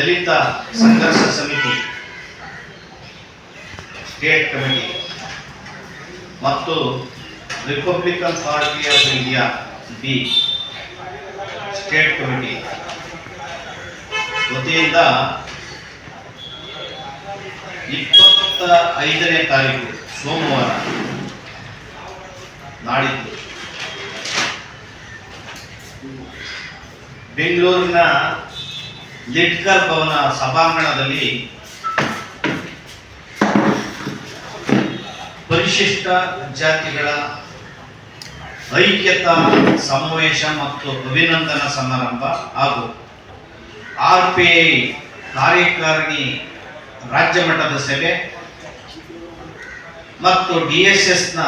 ದಲಿತ Sangharsh Samiti state committee ಮತ್ತು republican party of India B state committee ವತಿಯಿಂದ ಇಪ್ಪತ್ತ ಐದನೇ ತಾರೀಕು ಸೋಮವಾರ ನಾಡಿದ್ದು. ಬೆಂಗಳೂರಿನ ಲಿಟ್ಕರ್ ಭವನ ಸಭಾಂಗಣದಲ್ಲಿ ಪರಿಶಿಷ್ಟ ಜಾತಿಗಳ ಐಕ್ಯತಾ ಸಮಾವೇಶ ಮತ್ತು ಅಭಿನಂದನಾ ಸಮಾರಂಭ ಹಾಗೂ ಆರ್ ಪಿ ಐ ಕಾರ್ಯಕಾರಿಣಿ ರಾಜ್ಯ ಮಟ್ಟದ ಸಭೆ ಮತ್ತು ಡಿ ಎಸ್ ಎಸ್ನ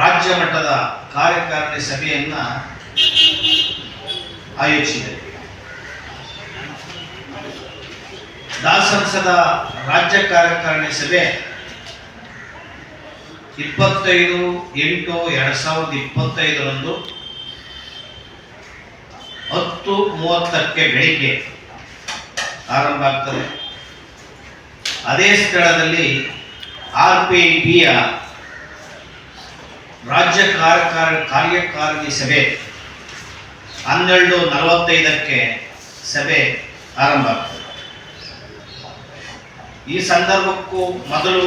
ರಾಜ್ಯ ಮಟ್ಟದ ಕಾರ್ಯಕಾರಿಣಿ ಸಭೆಯನ್ನು ಆಯೋಜಿಸಿದೆ. ದಾಸಂಸದ ರಾಜ್ಯ ಕಾರ್ಯಕಾರಿಣಿ ಸಭೆ ಇಪ್ಪತ್ತೈದು ಎಂಟು ಎರಡ್ ಸಾವಿರದ ಇಪ್ಪತ್ತೈದರಂದು ಹತ್ತು ಮೂವತ್ತಕ್ಕೆ ಬೆಳಿಗ್ಗೆ ಆರಂಭ ಆಗ್ತದೆ. ಅದೇ ಸ್ಥಳದಲ್ಲಿ ಆರ್ ಪಿ ಬಿಯ ರಾಜ್ಯ ಕಾರ್ಯಕಾರ, ಕಾರ್ಯಕಾರಿಣಿ ಸಭೆ ಹನ್ನೆರಡು ನಲವತ್ತೈದಕ್ಕೆ ಸಭೆ ಆರಂಭ ಆಗ್ತದೆ. ಈ ಸಂದರ್ಭಕ್ಕೂ ಮೊದಲು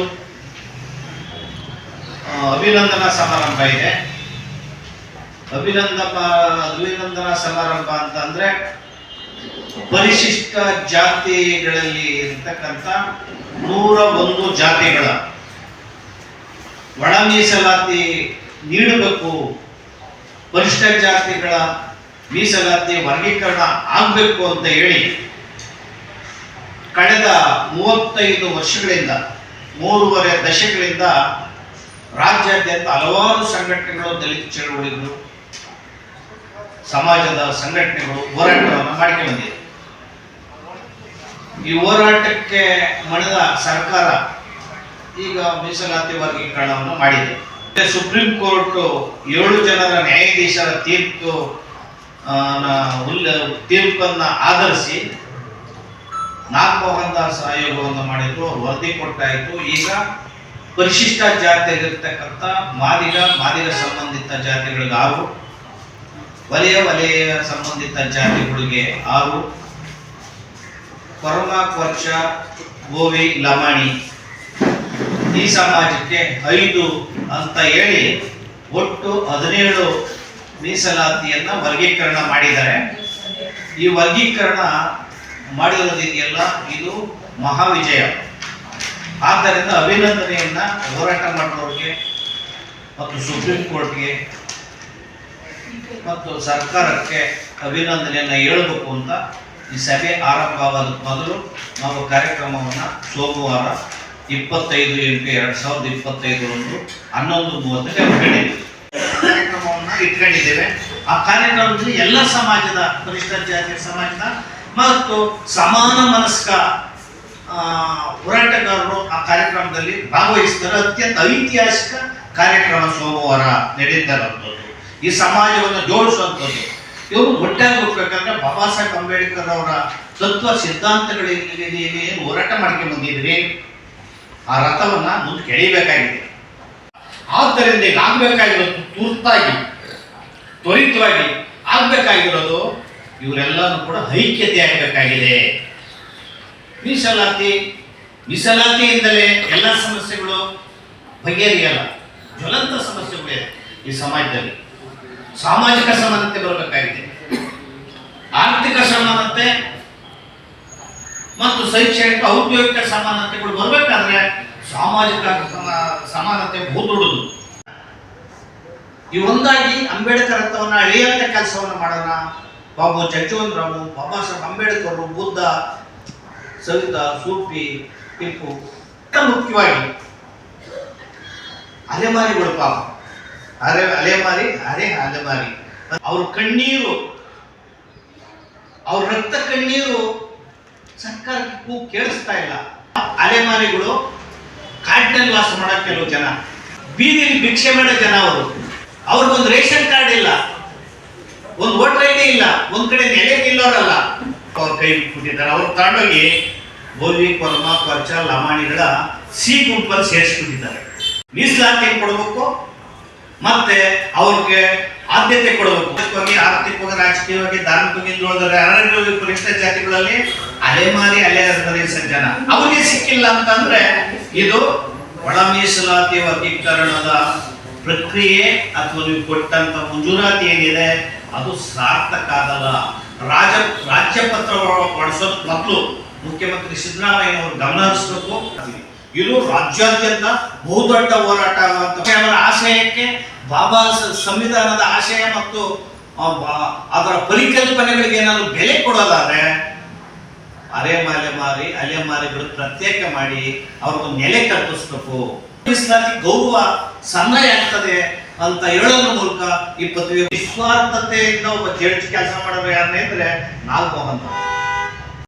ಅಭಿನಂದನಾ ಸಮಾರಂಭ ಇದೆ. ಅಭಿನಂದನ ಅಭಿನಂದನಾ ಸಮಾರಂಭ ಅಂತಂದ್ರೆ ಪರಿಶಿಷ್ಟ ಜಾತಿಗಳಲ್ಲಿ ಇರ್ತಕ್ಕಂಥ ನೂರ ಒಂದು ಜಾತಿಗಳ ಒಳ ಮೀಸಲಾತಿ ನೀಡಬೇಕು. ಪರಿಶಿಷ್ಟ ಜಾತಿಗಳ ಮೀಸಲಾತಿ ವರ್ಗೀಕರಣ ಆಗಬೇಕು ಅಂತ ಹೇಳಿ ಕಳೆದ ಮೂವತ್ತೈದು ವರ್ಷಗಳಿಂದ, ಮೂರುವರೆ ದಶಕಗಳಿಂದ ರಾಜ್ಯಾದ್ಯಂತ ಹಲವಾರು ಸಂಘಟನೆಗಳು, ದಲಿತ ಚಳವಳಿಗಳು, ಸಮಾಜದ ಸಂಘಟನೆಗಳು ಹೋರಾಟವನ್ನು ಮಾಡಿಕೊಂಡು ಬಂದಿದೆ ಈ ಹೋರಾಟಕ್ಕೆ ಮಣಿದ ಸರ್ಕಾರ ಈಗ ಮೀಸಲಾತಿ ವರ್ಗೀಕರಣವನ್ನು ಮಾಡಿದೆ. ಸುಪ್ರೀಂ ಕೋರ್ಟ್ ಏಳು ಜನರ ನ್ಯಾಯಾಧೀಶರ ತೀರ್ಪು ತೀರ್ಪನ್ನ ಆಧರಿಸಿ ನಾಗಮೋಹನ್ ದಾಸ್ ಆಯೋಗವನ್ನು ಮಾಡಿದ್ರು ವರದಿ ಕೊಟ್ಟಾಯಿತು. ಈಗ ಪರಿಶಿಷ್ಟ ಜಾತಿಯಲ್ಲಿರ್ತಕ್ಕಂಥ ಮಾದಿಗ ಮಾದಿಗ ಸಂಬಂಧಿತ ಜಾತಿಗಳಿಗೆ ಆರು, ವಲಯ ವಲಯ ಸಂಬಂಧಿತ ಜಾತಿಗಳಿಗೆ ಆರು ಕೊರಮ ಕೊರ್ಚ ಗೋವಿ, ಲಮಾಣಿ. ಈ ಸಮಾಜಕ್ಕೆ ಐದು ಅಂತ ಹೇಳಿ ಒಟ್ಟು ಹದಿನೇಳು ಮೀಸಲಾತಿಯನ್ನ ವರ್ಗೀಕರಣ ಮಾಡಿದ್ದಾರೆ. ಈ ವರ್ಗೀಕರಣ ಮಾಡಿರೋದಿದೆಯಲ್ಲ ಇದು ಮಹಾವಿಜಯ. ಆದ್ದರಿಂದ ಅಭಿನಂದನೆಯನ್ನ ಹೋರಾಟ ಮಾಡೋರಿಗೆ ಮತ್ತು ಸುಪ್ರೀಂ ಕೋರ್ಟ್ಗೆ ಮತ್ತು ಸರ್ಕಾರಕ್ಕೆ ಅಭಿನಂದನೆಯನ್ನ ಹೇಳಬೇಕು ಅಂತ ಈ ಸಭೆ ಆರಂಭವಾದ ಮೊದಲು ನಾವು ಕಾರ್ಯಕ್ರಮವನ್ನು ಸೋಮವಾರ ಇಪ್ಪತ್ತೈದು ಎಂಟು ಎರಡು ಸಾವಿರದ ಇಪ್ಪತ್ತೈದರಂದು ಹನ್ನೊಂದು ಮೂವತ್ತಕ್ಕೆ ಕಾರ್ಯಕ್ರಮವನ್ನು ಇಟ್ಕೊಂಡಿದ್ದೇವೆ. ಆ ಕಾರ್ಯಕ್ರಮದಲ್ಲಿ ಎಲ್ಲ ಸಮಾಜದ ಪರಿಷ್ಠ ಜಾತಿಯ ಸಮಾಜದ ಮತ್ತು ಸಮಾನ ಮನಸ್ಕ ಹೋರಾಟಗಾರರು ಆ ಕಾರ್ಯಕ್ರಮದಲ್ಲಿ ಭಾಗವಹಿಸ್ತಾರೆ ಅತ್ಯಂತ ಐತಿಹಾಸಿಕ ಕಾರ್ಯಕ್ರಮ ಸೋಮವಾರ ನಡೀತಾರಂಥದ್ದು ಈ ಸಮಾಜವನ್ನು ಜೋಡಿಸುವಂಥದ್ದು ಇವರು ಒಟ್ಟಾಗಿ ಹೋಗ್ಬೇಕಂದ್ರೆ ಬಾಬಾ ಸಾಹೇಬ್ ಅಂಬೇಡ್ಕರ್ ಅವರ ತತ್ವ ಸಿದ್ಧಾಂತಗಳಲ್ಲಿ ಏನು ಹೋರಾಟ ಮಾಡ್ಕೊಂಡು ಬಂದಿದ್ರಿ ಆ ರಥವನ್ನ ಮುಂದೆ ಕೆಳಿಬೇಕಾಗಿದೆ ಆದ್ದರಿಂದ ಈಗ ಆಗ್ಬೇಕಾಗಿರೋದು ತುರ್ತಾಗಿ, ತ್ವರಿತವಾಗಿ ಆಗ್ಬೇಕಾಗಿರೋದು ಇವರೆಲ್ಲನೂ ಕೂಡ ಐಕ್ಯತೆ ಆಗಬೇಕಾಗಿದೆ. ಮೀಸಲಾತಿ, ಮೀಸಲಾತಿಯಿಂದಲೇ ಎಲ್ಲ ಸಮಸ್ಯೆಗಳು ಬಗೆಹರಿಯಲ್ಲ. ಜ್ವಲಂತ ಸಮಸ್ಯೆಗಳಿವೆ ಈ ಸಮಾಜದಲ್ಲಿ. ಸಾಮಾಜಿಕ ಸಮಾನತೆ ಬರಬೇಕಾಗಿದೆ. ಆರ್ಥಿಕ ಸಮಾನತೆ ಮತ್ತು ಶೈಕ್ಷಣಿಕ, ಔದ್ಯೋಗಿಕ ಸಮಾನತೆಗಳು ಬರಬೇಕಾದ್ರೆ ಸಾಮಾಜಿಕ ಸಮ- ಸಮಾನತೆ ಬಹುದೊಡ್ಡದು ಈ ಒಂದಾಗಿ ಅಂಬೇಡ್ಕರ್ ರಥವನ್ನು ಅಳಿಯಂತ ಕೆಲಸವನ್ನು ಮಾಡೋಣ. ಬಾಬು ಜಗಜೀವನ್ ರಾಮು ಬಾಬಾ ಸಾಹೇಬ್ ಅಂಬೇಡ್ಕರ್, ಬುದ್ಧ ಸವಿತ ಸೂಪಿ ಟಿಪ್ಪು ಮುಖ್ಯವಾಗಿ ಅಲೆಮಾರಿಗಳು ಪಾಪ. ಅರೆ, ಅಲೆಮಾರಿ ಅರೆ ಅಲೆಮಾರಿ. ಅವ್ರ ಕಣ್ಣೀರು, ಅವ್ರ ರಕ್ತ ಕಣ್ಣೀರು ಸರ್ಕಾರಕ್ಕೂ ಕೇಳಿಸ್ತಾ ಇಲ್ಲ. ಅಲೆಮಾರಿಗಳು ಕಾಡಿನಲ್ಲಿ ವಾಸ ಮಾಡೋ ಕೆಲವು ಜನ. ಬೀದಿಲಿ ಭಿಕ್ಷೆ ಮಾಡೋ ಜನ ಅವರು. ಅವ್ರಿಗೊಂದು ರೇಷನ್ ಕಾರ್ಡ್ ಇಲ್ಲ. ಒಂದು ವೋಟರ್ ಐಡಿ ಇಲ್ಲ, ಒಂದ್ ಕಡೆ ನೆಲೆ ನಿಲ್ಲೋರಲ್ಲ. ಅವ್ರ ಕೈ ಬಿಟ್ಬಿಟ್ಟಿದ್ದಾರೆ ಅವ್ರು ತಗೊಂಡೋಗಿ ಗೋಲ್ವಿ ಕೊಲ್ಮ ಕೊರ್ಚ, ಲಮಾಣಿಗಳ ಸಿ ಗುಂಪಲ್ಲಿ ಸೇರಿಸ್ಬಿಟ್ಟಿದ್ದಾರೆ. ಮೀಸಲಾತಿ ಕೊಡಬೇಕು? ಮತ್ತೆ ಅವ್ರಿಗೆ ಆದ್ಯತೆ ಕೊಡಬೇಕು. ಆರ್ಥಿಕವಾಗಿ ಆರ್ಥಿಕವಾಗಿ, ರಾಜಕೀಯವಾಗಿ ಧಾರ್ಮಿಕವಾಗಿ ನೋಡಿದ್ರೆ ಅರಣ್ಯ ಪರಿಷ್ಠ ಜಾತಿಗಳಲ್ಲಿ? ಅಲೆಮಾರಿ ಅಲೆ ಜನ ಅವರಿಗೆ ಸಿಕ್ಕಿಲ್ಲ ಅಂತಂದ್ರೆ ಇದು ಒಳ ಮೀಸಲಾತಿ ವರ್ಗೀಕರಣದ ಪ್ರಕ್ರಿಯೆ ಅಥವಾ ನೀವು ಕೊಟ್ಟಂತ ಮಂಜೂರಾತಿ ಏನಿದೆ? ಅದು ಸಾರ್ಥಕ ಆಗಲ್ಲ ರಾಜ ರಾಜ್ಯ ಪತ್ರ ಮೊದಲು ಮುಖ್ಯಮಂತ್ರಿ ಸಿದ್ದರಾಮಯ್ಯ ಅವರು ಗಮನ ಹರಿಸಬೇಕು. ಇದು ರಾಜ್ಯಾದ್ಯಂತ ಬಹುದೊಡ್ಡ ಹೋರಾಟ ಅವರ ಆಶಯಕ್ಕೆ ಬಾಬಾ ಸಂವಿಧಾನದ ಆಶಯ ಮತ್ತು ಅದರ ಪರಿಕಲ್ಪನೆಗಳಿಗೆ ಏನಾದರೂ ಬೆಲೆ ಕೊಡೋದಾದ್ರೆ ಅಲೆಮಾಲೆ ಮಾರಿ ಅಲೆಮಾರಿಗಳು ಪ್ರತ್ಯೇಕ ಮಾಡಿ ಅವ್ರಿಗೊಂದು ನೆಲೆ ಕಲ್ಪಿಸ್ಬೇಕು. ಗೌರವ ಸನ್ಮಾನ ಆಗ್ತದೆ. ಅಂತ ಹೇಳೋದ್ರ ಮೂಲಕ ಈ ಪದವಿ ನಿಸ್ವಾರ್ಥತೆಯಿಂದ ಒಬ್ಬ ಜಡ್ಜ್ ಕೆಲಸ ಮಾಡೋರು ಯಾರನ್ನೇ ಅಂದ್ರೆ ನಾಲ್ಕು ಅಂತ